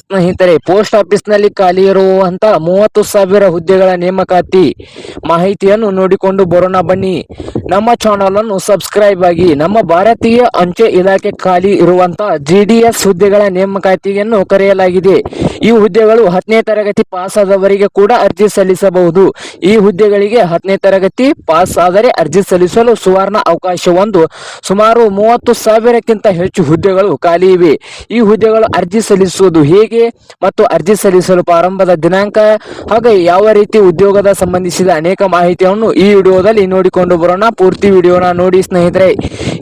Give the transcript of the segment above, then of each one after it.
ಸ್ನೇಹಿತರೆ ಪೋಸ್ಟ್ ಆಫೀಸ್ನಲ್ಲಿ ಖಾಲಿ ಇರುವಂತಹ ಮೂವತ್ತು ಸಾವಿರ ಹುದ್ದೆಗಳ ನೇಮಕಾತಿ ಮಾಹಿತಿಯನ್ನು ನೋಡಿಕೊಂಡು ಬರೋಣ ಬನ್ನಿ. ನಮ್ಮ ಚಾನಲ್ ಅನ್ನು ಸಬ್ಸ್ಕ್ರೈಬ್ ಆಗಿ ನಮ್ಮ ಭಾರತೀಯ ಅಂಚೆ ಇಲಾಖೆ ಖಾಲಿ ಇರುವಂತ ಜಿ ಡಿ ಎಸ್ ಹುದ್ದೆಗಳ ನೇಮಕಾತಿಯನ್ನು ಕರೆಯಲಾಗಿದೆ. ಈ ಹುದ್ದೆಗಳು ಹತ್ತನೇ ತರಗತಿ ಪಾಸ್ ಆದವರಿಗೆ ಕೂಡ ಅರ್ಜಿ ಸಲ್ಲಿಸಬಹುದು. ಈ ಹುದ್ದೆಗಳಿಗೆ ಹತ್ತನೇ ತರಗತಿ ಪಾಸ್ ಆದರೆ ಅರ್ಜಿ ಸಲ್ಲಿಸಲು ಸುವರ್ಣ ಅವಕಾಶವೊಂದು. ಸುಮಾರು ಮೂವತ್ತು ಸಾವಿರಕ್ಕಿಂತ ಹೆಚ್ಚು ಹುದ್ದೆಗಳು ಖಾಲಿ ಇವೆ. ಈ ಹುದ್ದೆಗಳು ಅರ್ಜಿ ಸಲ್ಲಿಸುವುದು ಹೇಗೆ ಮತ್ತು ಅರ್ಜಿ ಸಲ್ಲಿಸಲು ಪ್ರಾರಂಭದ ದಿನಾಂಕ ಹಾಗೆ ಯಾವ ರೀತಿ ಉದ್ಯೋಗದ ಸಂಬಂಧಿಸಿದ ಅನೇಕ ಮಾಹಿತಿಯನ್ನು ಈ ವಿಡಿಯೋದಲ್ಲಿ ನೋಡಿಕೊಂಡು ಬರೋಣ. ಪೂರ್ತಿ ವಿಡಿಯೋನ ನೋಡಿ ಸ್ನೇಹಿತರೆ.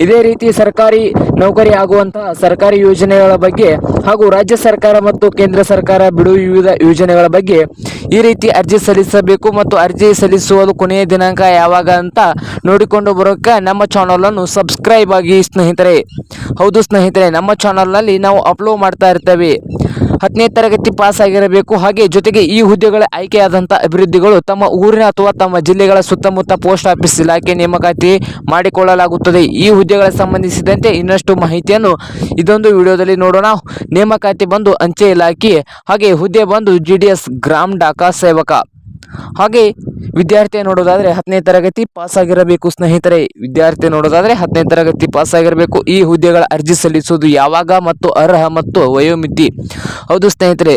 ಇದೇ ರೀತಿ ಸರ್ಕಾರಿ ನೌಕರಿ ಆಗುವಂತಹ ಸರ್ಕಾರಿ ಯೋಜನೆಗಳ ಬಗ್ಗೆ ಹಾಗೂ ರಾಜ್ಯ ಸರ್ಕಾರ ಮತ್ತು ಕೇಂದ್ರ ಸರ್ಕಾರ ಬಿಡುವ ವಿವಿಧ ಯೋಜನೆಗಳ ಬಗ್ಗೆ ಈ ರೀತಿ ಅರ್ಜಿ ಸಲ್ಲಿಸಬೇಕು ಮತ್ತು ಅರ್ಜಿ ಸಲ್ಲಿಸುವುದು ಕೊನೆಯ ದಿನಾಂಕ ಯಾವಾಗ ಅಂತ ನೋಡಿಕೊಂಡು ಬರೋಕೆ ನಮ್ಮ ಚಾನಲನ್ನು ಸಬ್ಸ್ಕ್ರೈಬ್ ಆಗಿ ಸ್ನೇಹಿತರೆ. ಹೌದು ಸ್ನೇಹಿತರೆ, ನಮ್ಮ ಚಾನಲ್ನಲ್ಲಿ ನಾವು ಅಪ್ಲೋಡ್ ಮಾಡ್ತಾ ಇರ್ತೇವೆ. ಹತ್ತನೇ ತರಗತಿ ಪಾಸ್ ಆಗಿರಬೇಕು ಹಾಗೆ ಜೊತೆಗೆ ಈ ಹುದ್ದೆಗಳ ಆಯ್ಕೆಯಾದಂತಹ ಅಭಿವೃದ್ಧಿಗಳು ತಮ್ಮ ಊರಿನ ಅಥವಾ ತಮ್ಮ ಜಿಲ್ಲೆಗಳ ಸುತ್ತಮುತ್ತ ಪೋಸ್ಟ್ ಆಫೀಸ್ ಇಲಾಖೆ ನೇಮಕಾತಿ ಮಾಡಿಕೊಳ್ಳಲಾಗುತ್ತದೆ. ಈ ಹುದ್ದೆಗಳ ಸಂಬಂಧಿಸಿದಂತೆ ಇನ್ನಷ್ಟು ಮಾಹಿತಿಯನ್ನು ಇದೊಂದು ವಿಡಿಯೋದಲ್ಲಿ ನೋಡೋಣ. ನೇಮಕಾತಿ ಬಂದು ಅಂಚೆ ಇಲಾಖೆ, ಹಾಗೆ ಹುದ್ದೆ ಬಂದು G D S gram Dhaka ಸೇವಕ. ಹಾಗೆ ವಿದ್ಯಾರ್ಥಿ ನೋಡೋದಾದರೆ ಹತ್ತನೇ ತರಗತಿ ಪಾಸ್ ಆಗಿರಬೇಕು ಸ್ನೇಹಿತರೆ. ವಿದ್ಯಾರ್ಥಿ ನೋಡೋದಾದರೆ ಹತ್ತನೇ ತರಗತಿ ಪಾಸ್ ಆಗಿರಬೇಕು ಈ ಹುದ್ದೆಗಳ ಅರ್ಜಿ ಸಲ್ಲಿಸುವುದು ಯಾವಾಗ ಮತ್ತು ಅರ್ಹ ಮತ್ತು ವಯೋಮಿತಿ? ಹೌದು ಸ್ನೇಹಿತರೆ,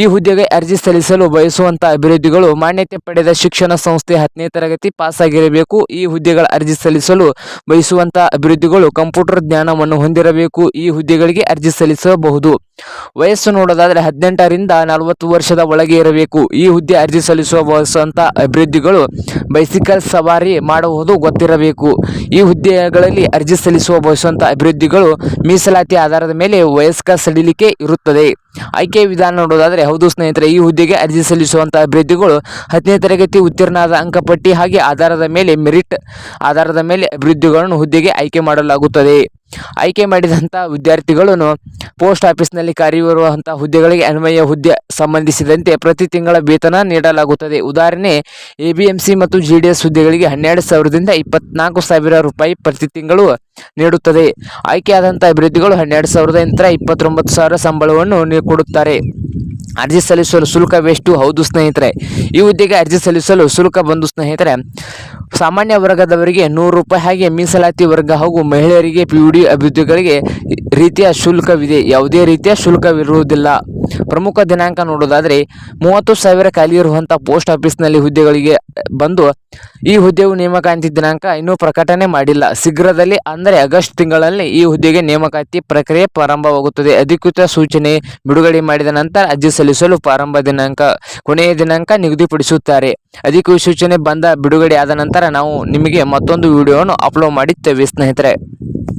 ಈ ಹುದ್ದೆಗೆ ಅರ್ಜಿ ಸಲ್ಲಿಸಲು ಬಯಸುವಂಥ ಅಭಿವೃದ್ಧಿಗಳು ಮಾನ್ಯತೆ ಪಡೆದ ಶಿಕ್ಷಣ ಸಂಸ್ಥೆ ಹತ್ತನೇ ತರಗತಿ ಪಾಸ್ ಆಗಿರಬೇಕು ಈ ಹುದ್ದೆಗಳ ಅರ್ಜಿ ಸಲ್ಲಿಸಲು ಬಯಸುವಂಥ ಅಭಿವೃದ್ಧಿಗಳು ಕಂಪ್ಯೂಟರ್ ಜ್ಞಾನವನ್ನು ಹೊಂದಿರಬೇಕು. ಈ ಹುದ್ದೆಗಳಿಗೆ ಅರ್ಜಿ ಸಲ್ಲಿಸಬಹುದು. ವಯಸ್ಸು ನೋಡೋದಾದರೆ ಹದಿನೆಂಟರಿಂದ ನಲವತ್ತು ವರ್ಷದ ಒಳಗೆ ಇರಬೇಕು. ಈ ಹುದ್ದೆ ಅರ್ಜಿ ಸಲ್ಲಿಸುವ ಬಯಸುವಂತ ಅಭಿವೃದ್ಧಿಗಳು ಬೈಸಿಕಲ್ ಸವಾರಿ ಮಾಡುವುದು ಗೊತ್ತಿರಬೇಕು. ಈ ಹುದ್ದೆಗಳಲ್ಲಿ ಅರ್ಜಿ ಸಲ್ಲಿಸುವ ಬಯಸುವಂಥ ಅಭಿವೃದ್ಧಿಗಳು ಮೀಸಲಾತಿ ಆಧಾರದ ಮೇಲೆ ವಯಸ್ಕ ಸಡಿಲಿಕೆ ಇರುತ್ತದೆ. ಆಯ್ಕೆ ವಿಧಾನ ನೋಡೋದಾದರೆ, ಹೌದು ಸ್ನೇಹಿತರೆ, ಈ ಹುದ್ದೆಗೆ ಅರ್ಜಿ ಸಲ್ಲಿಸುವಂಥ ಅಭ್ಯರ್ಥಿಗಳು ಹತ್ತನೇ ತರಗತಿ ಉತ್ತೀರ್ಣದ ಅಂಕಪಟ್ಟಿ ಹಾಗೆ ಆಧಾರದ ಮೇಲೆ ಮೆರಿಟ್, ಆಧಾರದ ಮೇಲೆ ಅಭಿವೃದ್ಧಿಗಳನ್ನು ಹುದ್ದೆಗೆ ಆಯ್ಕೆ ಮಾಡಲಾಗುತ್ತದೆ. ಆಯ್ಕೆ ಮಾಡಿದಂಥ ವಿದ್ಯಾರ್ಥಿಗಳನ್ನು ಪೋಸ್ಟ್ ಆಫೀಸ್ನಲ್ಲಿ ಕಾರ್ಯವಿರುವಂಥ ಹುದ್ದೆಗಳಿಗೆ ಅನ್ವಯ ಹುದ್ದೆ ಸಂಬಂಧಿಸಿದಂತೆ ಪ್ರತಿ ತಿಂಗಳ ವೇತನ ನೀಡಲಾಗುತ್ತದೆ. ಉದಾಹರಣೆ ಎ ಮತ್ತು ಜಿ ಡಿ ಎಸ್ ಹುದ್ದೆಗಳಿಗೆ ಹನ್ನೆರಡು ಸಾವಿರದಿಂದ ಇಪ್ಪತ್ನಾಲ್ಕು ಸಾವಿರ ರೂಪಾಯಿ ಪ್ರತಿ ತಿಂಗಳು ನೀಡುತ್ತದೆ. ಆಯ್ಕೆಯಾದಂಥ ಅಭಿವೃದ್ಧಿಗಳು ಹನ್ನೆರಡು ಸಾವಿರದ ನಂತರ ಇಪ್ಪತ್ತೊಂಬತ್ತು ಸಾವಿರ ಸಂಬಳವನ್ನು ಕೊಡುತ್ತಾರೆ. ಅರ್ಜಿ ಸಲ್ಲಿಸಲು ಶುಲ್ಕವೆಷ್ಟು? ಹೌದು ಸ್ನೇಹಿತರೆ. ಈ ಹುದ್ದೆಗೆ ಅರ್ಜಿ ಸಲ್ಲಿಸಲು ಶುಲ್ಕ ಬಂದು ಸ್ನೇಹಿತರೆ, ಸಾಮಾನ್ಯ ವರ್ಗದವರಿಗೆ ನೂರು ರೂಪಾಯಿ ಹಾಗೆ ಮೀಸಲಾತಿ ವರ್ಗ ಹಾಗೂ ಮಹಿಳೆಯರಿಗೆ ಪಿ ಯು ಡಿ ಅಭ್ಯರ್ಥಿಗಳಿಗೆ ರೀತಿಯ ಶುಲ್ಕವಿದೆ. ಯಾವುದೇ ರೀತಿಯ ಶುಲ್ಕವಿರುವುದಿಲ್ಲ. ಪ್ರಮುಖ ದಿನಾಂಕ ನೋಡೋದಾದರೆ ಮೂವತ್ತು ಸಾವಿರ ಖಾಲಿ ಇರುವಂಥ ಪೋಸ್ಟ್ ಆಫೀಸ್ನಲ್ಲಿ ಹುದ್ದೆಗಳಿಗೆ ಬಂದು ಈ ಹುದ್ದೆಯು ನೇಮಕಾತಿ ದಿನಾಂಕ ಇನ್ನೂ ಪ್ರಕಟಣೆ ಮಾಡಿಲ್ಲ. ಶೀಘ್ರದಲ್ಲಿ ಅಂದರೆ ಆಗಸ್ಟ್ ತಿಂಗಳಲ್ಲಿ ಈ ಹುದ್ದೆಗೆ ನೇಮಕಾತಿ ಪ್ರಕ್ರಿಯೆ ಪ್ರಾರಂಭವಾಗುತ್ತದೆ. ಅಧಿಕೃತ ಸೂಚನೆ ಬಿಡುಗಡೆ ಮಾಡಿದ ನಂತರ ಅರ್ಜಿ ಸಲ್ಲಿಸಲು ಪ್ರಾರಂಭ ದಿನಾಂಕ, ಕೊನೆಯ ದಿನಾಂಕ ನಿಗದಿಪಡಿಸುತ್ತಾರೆ. ಅಧಿಕೃತ ಸೂಚನೆ ಬಂದ ಬಿಡುಗಡೆ ಆದ ನಂತರ ನಾವು ನಿಮಗೆ ಮತ್ತೊಂದು ವಿಡಿಯೋವನ್ನು ಅಪ್ಲೋಡ್ ಮಾಡುತ್ತೇವೆ ಸ್ನೇಹಿತರೆ.